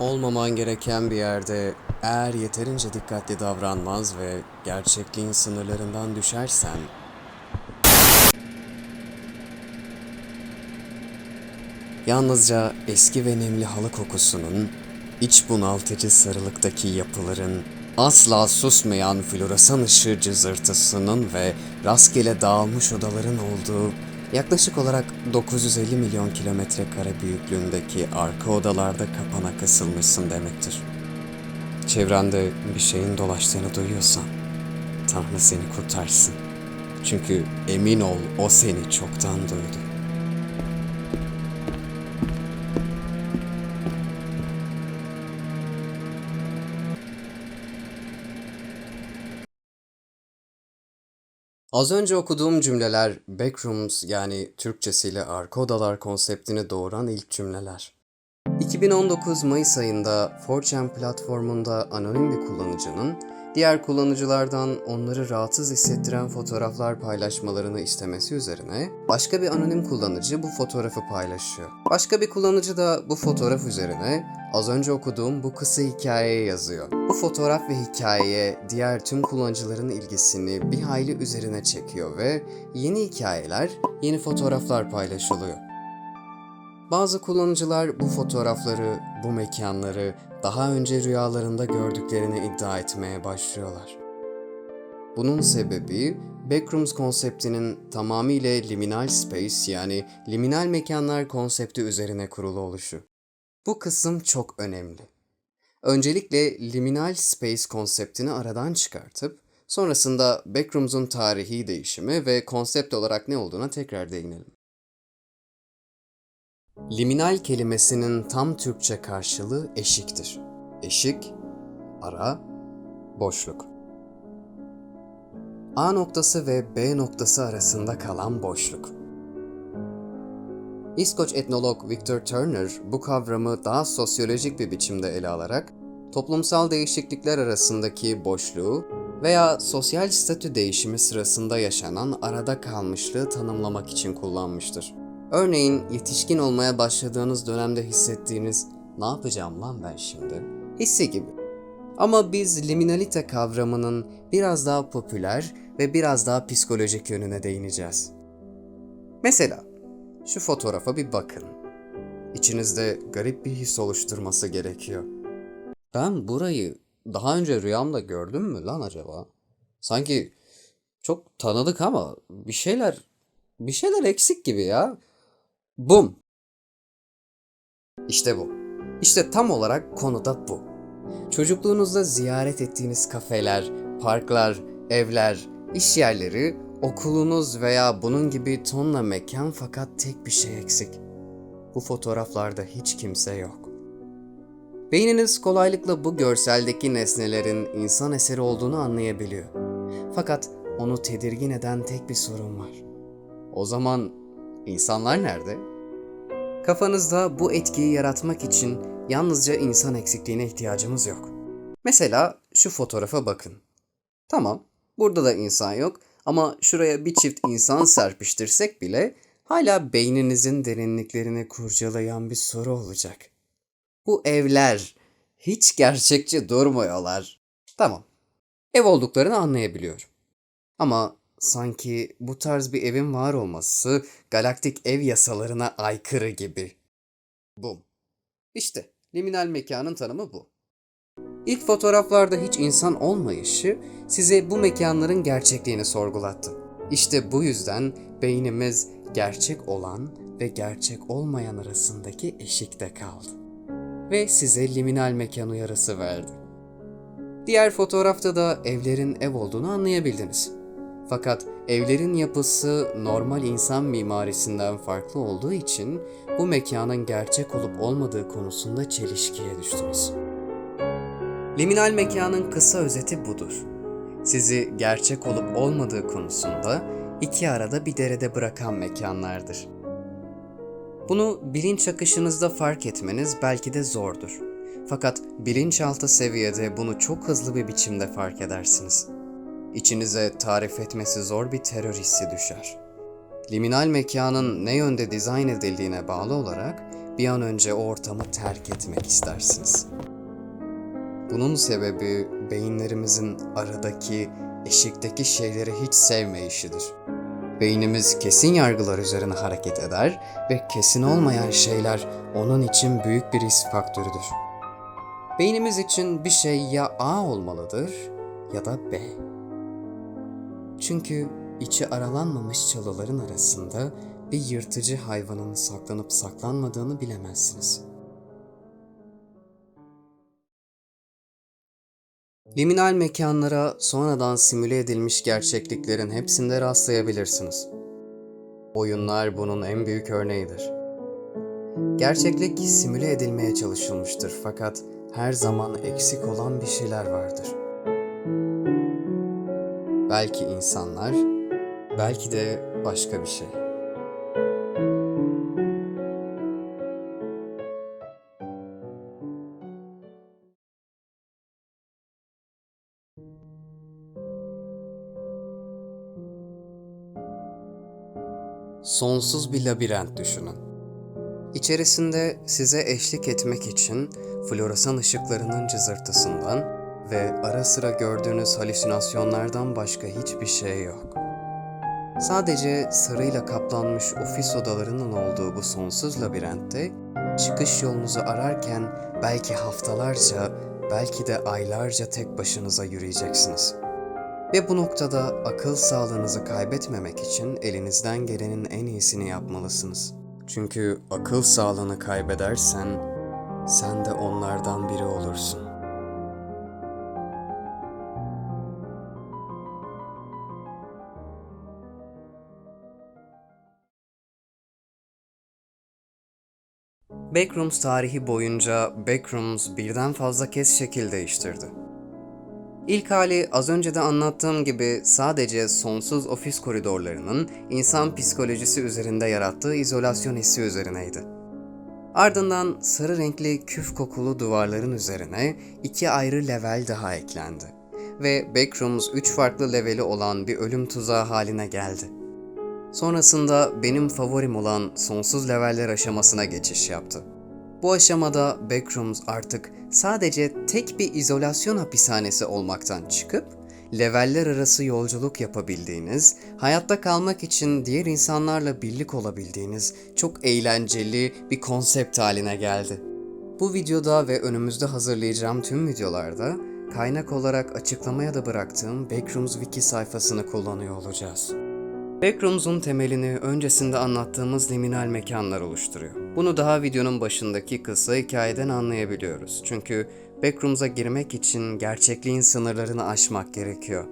Olmaman gereken bir yerde eğer yeterince dikkatli davranmaz ve gerçekliğin sınırlarından düşersen yalnızca eski ve nemli halı kokusunun, iç bunaltıcı sarılıktaki yapıların, asla susmayan floresan ışığı cızırtısının ve rastgele dağılmış odaların olduğu yaklaşık olarak 950 milyon kilometre kare büyüklüğündeki arka odalarda kapana kısılmışsın demektir. Çevrende bir şeyin dolaştığını duyuyorsan, Tanrı seni kurtarsın. Çünkü emin ol o seni çoktan duydu. Az önce okuduğum cümleler Backrooms yani Türkçesiyle arka odalar konseptini doğuran ilk cümleler. 2019 Mayıs ayında 4chan platformunda anonim bir kullanıcının diğer kullanıcılardan onları rahatsız hissettiren fotoğraflar paylaşmalarını istemesi üzerine başka bir anonim kullanıcı bu fotoğrafı paylaşıyor. Başka bir kullanıcı da bu fotoğraf üzerine az önce okuduğum bu kısa hikayeye yazıyor. Bu fotoğraf ve hikayeye diğer tüm kullanıcıların ilgisini bir hayli üzerine çekiyor ve yeni hikayeler, yeni fotoğraflar paylaşılıyor. Bazı kullanıcılar bu fotoğrafları, bu mekanları daha önce rüyalarında gördüklerini iddia etmeye başlıyorlar. Bunun sebebi Backrooms konseptinin tamamıyla liminal space yani liminal mekanlar konsepti üzerine kurulu oluşu. Bu kısım çok önemli. Öncelikle liminal space konseptini aradan çıkartıp sonrasında Backrooms'un tarihi değişimi ve konsept olarak ne olduğuna tekrar değinelim. Liminal kelimesinin tam Türkçe karşılığı eşiktir. Eşik, ara, boşluk. A noktası ve B noktası arasında kalan boşluk. İskoç etnolog Victor Turner bu kavramı daha sosyolojik bir biçimde ele alarak toplumsal değişiklikler arasındaki boşluğu veya sosyal statü değişimi sırasında yaşanan arada kalmışlığı tanımlamak için kullanmıştır. Örneğin yetişkin olmaya başladığınız dönemde hissettiğiniz ne yapacağım lan ben şimdi hissi gibi. Ama biz liminalite kavramının biraz daha popüler ve biraz daha psikolojik yönüne değineceğiz. Mesela şu fotoğrafa bir bakın. İçinizde garip bir his oluşturması gerekiyor. Ben burayı daha önce rüyamda gördüm mü lan acaba? Sanki çok tanıdık ama bir şeyler bir şeyler eksik gibi ya. Bum. İşte bu. İşte tam olarak konu da bu. Çocukluğunuzda ziyaret ettiğiniz kafeler, parklar, evler, iş yerleri, okulunuz veya bunun gibi tonla mekan fakat tek bir şey eksik. Bu fotoğraflarda hiç kimse yok. Beyniniz kolaylıkla bu görseldeki nesnelerin insan eseri olduğunu anlayabiliyor. Fakat onu tedirgin eden tek bir sorun var. O zaman insanlar nerede? Kafanızda bu etkiyi yaratmak için yalnızca insan eksikliğine ihtiyacımız yok. Mesela şu fotoğrafa bakın. Tamam, burada da insan yok ama şuraya bir çift insan serpiştirsek bile hala beyninizin derinliklerini kurcalayan bir soru olacak. Bu evler hiç gerçekçi durmuyorlar. Tamam. Ev olduklarını anlayabiliyorum. Ama sanki bu tarz bir evin var olması galaktik ev yasalarına aykırı gibi. Bum. İşte liminal mekanın tanımı bu. İlk fotoğraflarda hiç insan olmayışı size bu mekanların gerçekliğini sorgulattı. İşte bu yüzden beynimiz gerçek olan ve gerçek olmayan arasındaki eşikte kaldı. Ve size liminal mekan uyarısı verdi. Diğer fotoğrafta da evlerin ev olduğunu anlayabildiniz. Fakat evlerin yapısı normal insan mimarisinden farklı olduğu için bu mekanın gerçek olup olmadığı konusunda çelişkiye düştünüz. Liminal mekanın kısa özeti budur. Sizi gerçek olup olmadığı konusunda iki arada bir derede bırakan mekanlardır. Bunu bilinç akışınızda fark etmeniz belki de zordur. Fakat bilinçaltı seviyede bunu çok hızlı bir biçimde fark edersiniz. İçinize tarif etmesi zor bir terör hissi düşer. Liminal mekanın ne yönde dizayn edildiğine bağlı olarak bir an önce o ortamı terk etmek istersiniz. Bunun sebebi beyinlerimizin aradaki, eşikteki şeyleri hiç sevmeyişidir. Beynimiz kesin yargılar üzerine hareket eder ve kesin olmayan şeyler onun için büyük bir risk faktörüdür. Beynimiz için bir şey ya A olmalıdır ya da B. Çünkü içi aralanmamış çalıların arasında bir yırtıcı hayvanın saklanıp saklanmadığını bilemezsiniz. Liminal mekanlara sonradan simüle edilmiş gerçekliklerin hepsinde rastlayabilirsiniz. Oyunlar bunun en büyük örneğidir. Gerçeklik simüle edilmeye çalışılmıştır fakat her zaman eksik olan bir şeyler vardır. Belki insanlar, belki de başka bir şey. Sonsuz bir labirent düşünün. İçerisinde size eşlik etmek için floresan ışıklarının cızırtısından ve ara sıra gördüğünüz halüsinasyonlardan başka hiçbir şey yok. Sadece sarıyla kaplanmış ofis odalarının olduğu bu sonsuz labirentte çıkış yolunuzu ararken belki haftalarca, belki de aylarca tek başınıza yürüyeceksiniz. Ve bu noktada akıl sağlığınızı kaybetmemek için elinizden gelenin en iyisini yapmalısınız. Çünkü akıl sağlığını kaybedersen sen de onlardan biri olursun. Backrooms tarihi boyunca Backrooms birden fazla kez şekil değiştirdi. İlk hali az önce de anlattığım gibi sadece sonsuz ofis koridorlarının insan psikolojisi üzerinde yarattığı izolasyon hissi üzerineydi. Ardından sarı renkli küf kokulu duvarların üzerine iki ayrı level daha eklendi ve Backrooms üç farklı leveli olan bir ölüm tuzağı haline geldi. Sonrasında benim favorim olan sonsuz leveller aşamasına geçiş yaptı. Bu aşamada Backrooms artık sadece tek bir izolasyon hapishanesi olmaktan çıkıp leveller arası yolculuk yapabildiğiniz, hayatta kalmak için diğer insanlarla birlik olabildiğiniz çok eğlenceli bir konsept haline geldi. Bu videoda ve önümüzde hazırlayacağım tüm videolarda kaynak olarak açıklamaya da bıraktığım Backrooms wiki sayfasını kullanıyor olacağız. Backrooms'un temelini öncesinde anlattığımız liminal mekanlar oluşturuyor. Bunu daha videonun başındaki kısa hikayeden anlayabiliyoruz. Çünkü Backrooms'a girmek için gerçekliğin sınırlarını aşmak gerekiyor.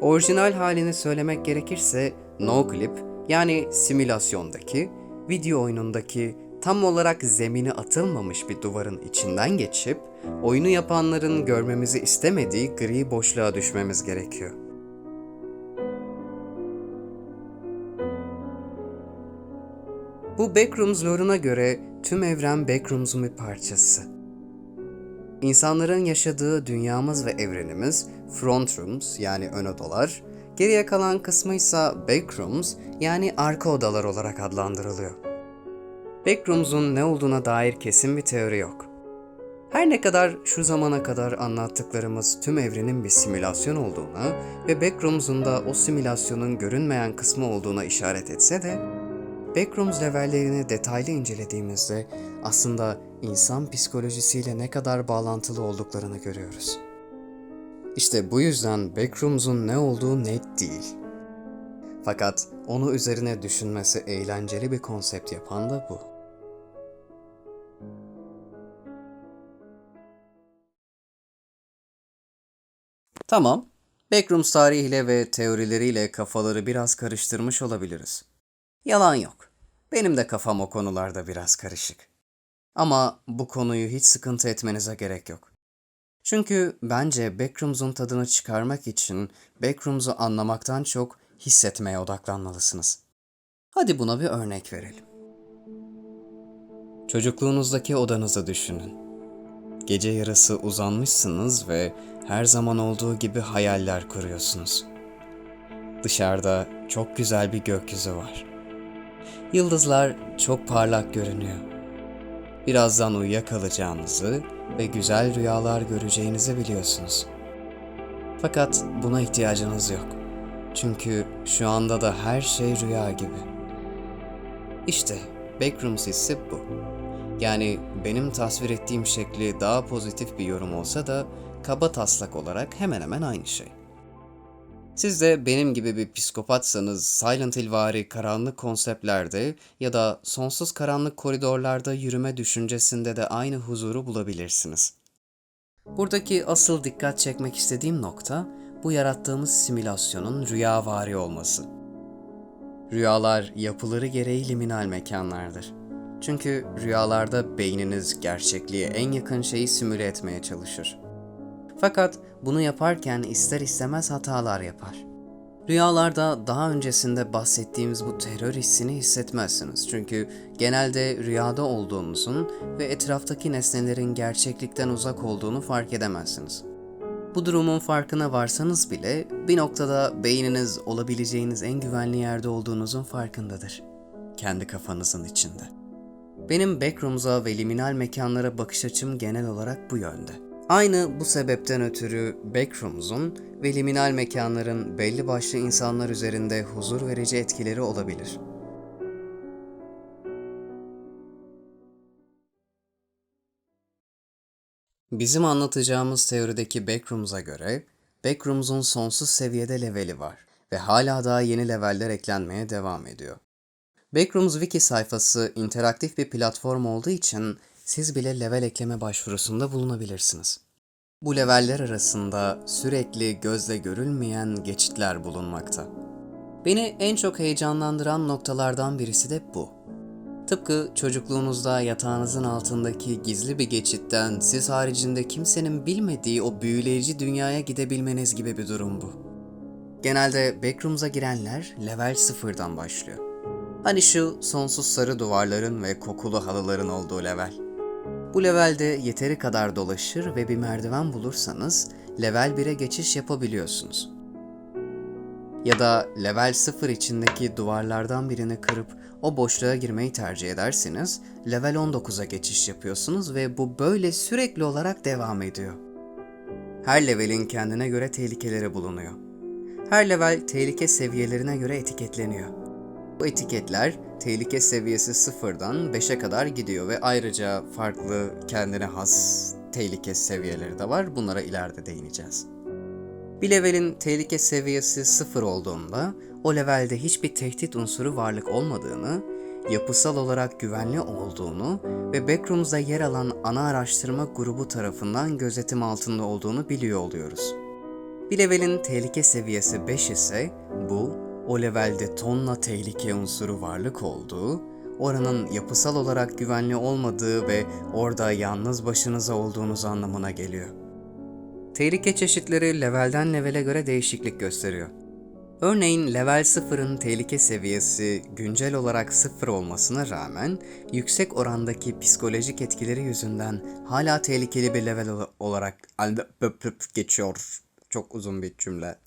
Orijinal halini söylemek gerekirse no clip yani simülasyondaki, video oyunundaki tam olarak zemini atılmamış bir duvarın içinden geçip oyunu yapanların görmemizi istemediği gri boşluğa düşmemiz gerekiyor. Bu Backrooms lore'una göre tüm evren Backrooms'un bir parçası. İnsanların yaşadığı dünyamız ve evrenimiz front rooms yani ön odalar, geriye kalan kısmı ise backrooms yani arka odalar olarak adlandırılıyor. Backrooms'un ne olduğuna dair kesin bir teori yok. Her ne kadar şu zamana kadar anlattıklarımız tüm evrenin bir simülasyon olduğuna ve Backrooms'un da o simülasyonun görünmeyen kısmı olduğuna işaret etse de, Backrooms levellerini detaylı incelediğimizde aslında insan psikolojisiyle ne kadar bağlantılı olduklarını görüyoruz. İşte bu yüzden Backrooms'un ne olduğu net değil. Fakat onu üzerine düşünmesi eğlenceli bir konsept yapan da bu. Tamam, Backrooms tarihiyle ve teorileriyle kafaları biraz karıştırmış olabiliriz. Yalan yok. Benim de kafam o konularda biraz karışık. Ama bu konuyu hiç sıkıntı etmenize gerek yok. Çünkü bence Backrooms'un tadını çıkarmak için Backrooms'u anlamaktan çok hissetmeye odaklanmalısınız. Hadi buna bir örnek verelim. Çocukluğunuzdaki odanızı düşünün. Gece yarısı uzanmışsınız ve her zaman olduğu gibi hayaller kuruyorsunuz. Dışarıda çok güzel bir gökyüzü var. Yıldızlar çok parlak görünüyor Birazdan uyuyakalacağınızı ve güzel rüyalar göreceğinizi biliyorsunuz. Fakat buna ihtiyacınız yok. Çünkü şu anda da her şey rüya gibi. İşte Backrooms hissi bu. Yani benim tasvir ettiğim şekli daha pozitif bir yorum olsa da kaba taslak olarak hemen hemen aynı şey. Siz de benim gibi bir psikopatsanız Silent Hill vari karanlık konseptlerde ya da sonsuz karanlık koridorlarda yürüme düşüncesinde de aynı huzuru bulabilirsiniz. Buradaki asıl dikkat çekmek istediğim nokta bu yarattığımız simülasyonun rüyavari olması. Rüyalar yapıları gereği liminal mekanlardır. Çünkü rüyalarda beyniniz gerçekliğe en yakın şeyi simüle etmeye çalışır. Fakat bunu yaparken ister istemez hatalar yapar. Rüyalarda daha öncesinde bahsettiğimiz bu terör hissini hissetmezsiniz. Çünkü genelde rüyada olduğunuzun ve etraftaki nesnelerin gerçeklikten uzak olduğunu fark edemezsiniz. Bu durumun farkına varsanız bile bir noktada beyniniz olabileceğiniz en güvenli yerde olduğunuzun farkındadır. Kendi kafanızın içinde. Benim backrooms'a ve liminal mekanlara bakış açım genel olarak bu yönde. Aynı bu sebepten ötürü backrooms'un ve liminal mekanların belli başlı insanlar üzerinde huzur verici etkileri olabilir. Bizim anlatacağımız teorideki Backrooms'a göre, Backrooms'un sonsuz seviyede leveli var ve hala daha yeni leveller eklenmeye devam ediyor. Backrooms Wiki sayfası interaktif bir platform olduğu için siz bile level ekleme başvurusunda bulunabilirsiniz. Bu leveller arasında sürekli gözle görülmeyen geçitler bulunmakta. Beni en çok heyecanlandıran noktalardan birisi de bu. Tıpkı çocukluğunuzda yatağınızın altındaki gizli bir geçitten siz haricinde kimsenin bilmediği o büyüleyici dünyaya gidebilmeniz gibi bir durum bu. Genelde Backrooms'a girenler level sıfırdan başlıyor. Hani şu sonsuz sarı duvarların ve kokulu halıların olduğu level. Bu levelde yeteri kadar dolaşır ve bir merdiven bulursanız level 1'e geçiş yapabiliyorsunuz. Ya da level 0 içindeki duvarlardan birini kırıp o boşluğa girmeyi tercih ederseniz level 19'a geçiş yapıyorsunuz ve bu böyle sürekli olarak devam ediyor. Her levelin kendine göre tehlikeleri bulunuyor. Her level tehlike seviyelerine göre etiketleniyor. Bu etiketler tehlike seviyesi sıfırdan 5'e kadar gidiyor ve ayrıca farklı kendine has tehlike seviyeleri de var. Bunlara ileride değineceğiz. Bir levelin tehlike seviyesi sıfır olduğunda o levelde hiçbir tehdit unsuru varlık olmadığını, yapısal olarak güvenli olduğunu ve Backrooms'da yer alan ana araştırma grubu tarafından gözetim altında olduğunu biliyor oluyoruz. Bir levelin tehlike seviyesi 5 ise bu o levelde tonla tehlike unsuru varlık olduğu, oranın yapısal olarak güvenli olmadığı ve orada yalnız başınıza olduğunuz anlamına geliyor. Tehlike çeşitleri levelden levele göre değişiklik gösteriyor. Örneğin level 0'ın tehlike seviyesi güncel olarak 0 olmasına rağmen yüksek orandaki psikolojik etkileri yüzünden hala tehlikeli bir level olarak geçiyor. Çok uzun bir cümle.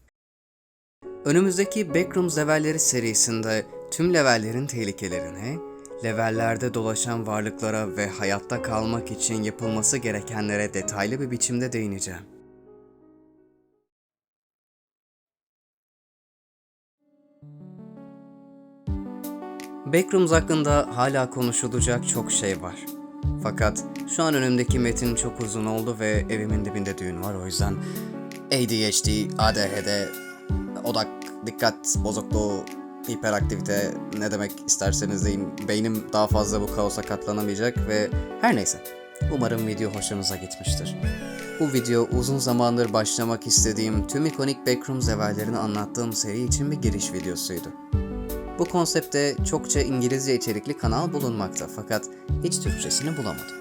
Önümüzdeki Backrooms levelleri serisinde tüm levellerin tehlikelerine, levellerde dolaşan varlıklara ve hayatta kalmak için yapılması gerekenlere detaylı bir biçimde değineceğim. Backrooms hakkında hala konuşulacak çok şey var. Fakat şu an önümdeki metin çok uzun oldu ve evimin dibinde düğün var o yüzden ADHD, ADHD, odak, dikkat bozukluğu, hiperaktivite ne demek isterseniz deyin. Beynim daha fazla bu kaosa katlanamayacak ve her neyse. Umarım video hoşunuza gitmiştir. Bu video uzun zamandır başlamak istediğim tüm ikonik Backrooms evvellerini anlattığım seri için bir giriş videosuydu. Bu konsepte çokça İngilizce içerikli kanal bulunmakta fakat hiç Türkçesini bulamadım.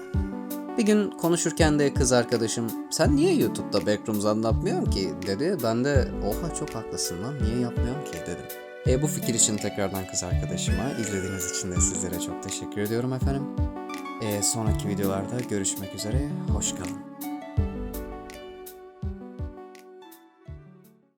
Bir gün konuşurken de kız arkadaşım sen niye YouTube'da Backrooms anlatmıyorsun ki dedi. Ben de oha çok haklısın lan niye yapmıyorum ki dedim. E, bu fikir için tekrardan kız arkadaşıma izlediğiniz için de sizlere çok teşekkür ediyorum efendim. E, sonraki videolarda görüşmek üzere. Hoş kalın.